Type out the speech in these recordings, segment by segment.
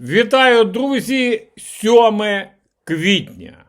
Вітаю, друзі! 7 квітня.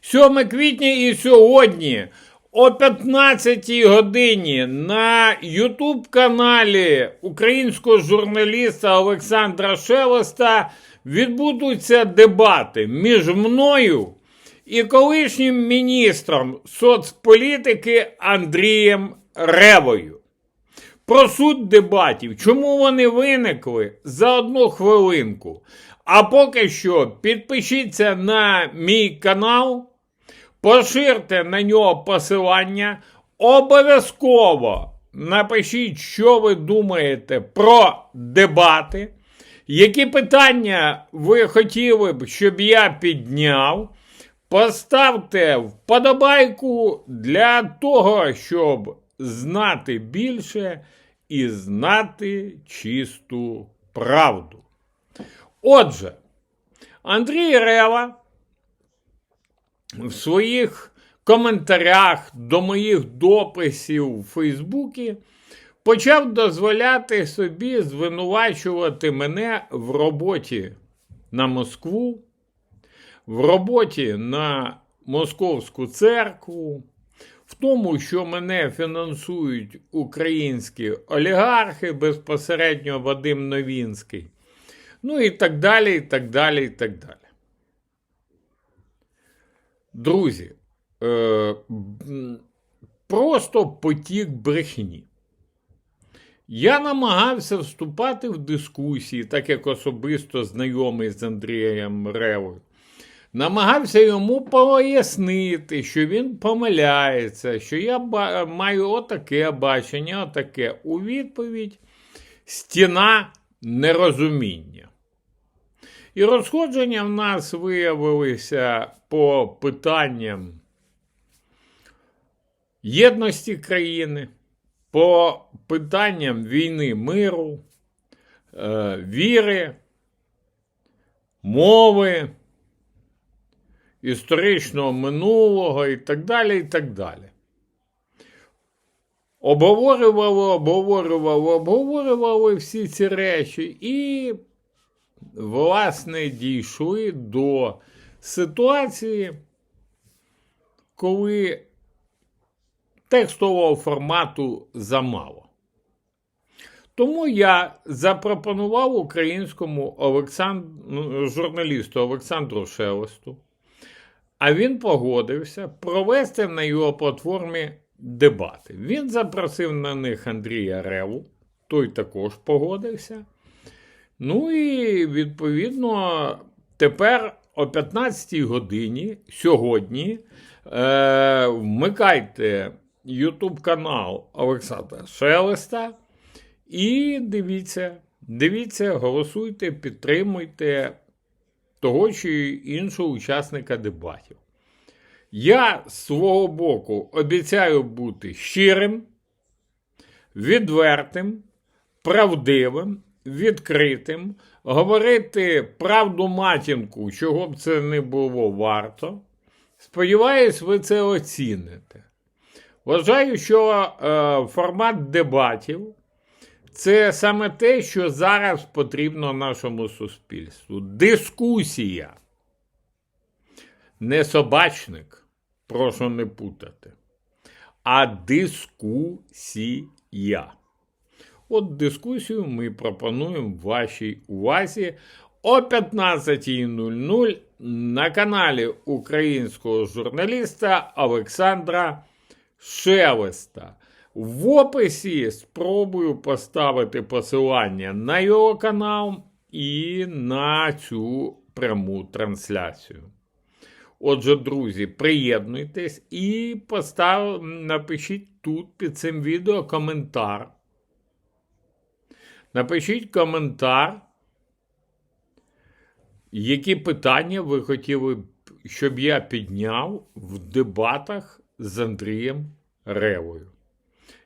7 квітня і сьогодні о 15 годині на Ютуб каналі українського журналіста Олександра Шелеста відбудуться дебати між мною і колишнім міністром соцполітики Андрієм Ревою. Про суть дебатів, чому вони виникли за одну хвилинку. А поки що підпишіться на мій канал, поширте на нього посилання, обов'язково напишіть, що ви думаєте про дебати, які питання ви хотіли б, щоб я підняв. Поставте вподобайку для того, щоб знати більше і знати чисту правду. Отже, Андрій Рева в своїх коментарях до моїх дописів у Фейсбуці почав дозволяти собі звинувачувати мене в роботі на Москву, в роботі на Московську церкву, тому, що мене фінансують українські олігархи, безпосередньо Вадим Новінський. Ну і так далі, і так далі, і так далі. Друзі, е, просто потік брехні. Я намагався вступати в дискусії, так як особисто знайомий з Андрієм Ревою. Намагався йому пояснити, що він помиляється, що я маю отаке бачення, отаке. У відповідь стіна нерозуміння. І розходження в нас виявилися по питанням єдності країни, по питанням війни миру, е, віри, мови історичного минулого і так далі, і так далі. Обговорювали, обговорювали, обговорювали всі ці речі і, власне, дійшли до ситуації, коли текстового формату замало. Тому я запропонував українському Олександ... ну, журналісту Олександру Шелесту а він погодився провести на його платформі дебати. Він запросив на них Андрія Реву, той також погодився. Ну і відповідно тепер о 15-й годині сьогодні е, вмикайте YouTube канал Олександра Шелеста і дивіться, дивіться, голосуйте, підтримуйте того чи іншого учасника дебатів. Я з свого боку обіцяю бути щирим, відвертим, правдивим, відкритим, говорити правду матінку, чого б це не було варто. Сподіваюсь, ви це оціните. Вважаю, що е, формат дебатів це саме те, що зараз потрібно нашому суспільству. Дискусія. Не собачник, прошу не путати, а дискусія. От дискусію ми пропонуємо вашій увазі о 15.00 на каналі українського журналіста Олександра Шелеста. В описі спробую поставити посилання на його канал і на цю пряму трансляцію. Отже, друзі, приєднуйтесь і постав, напишіть тут під цим відео коментар. Напишіть коментар, які питання ви хотіли щоб я підняв в дебатах з Андрієм Ревою.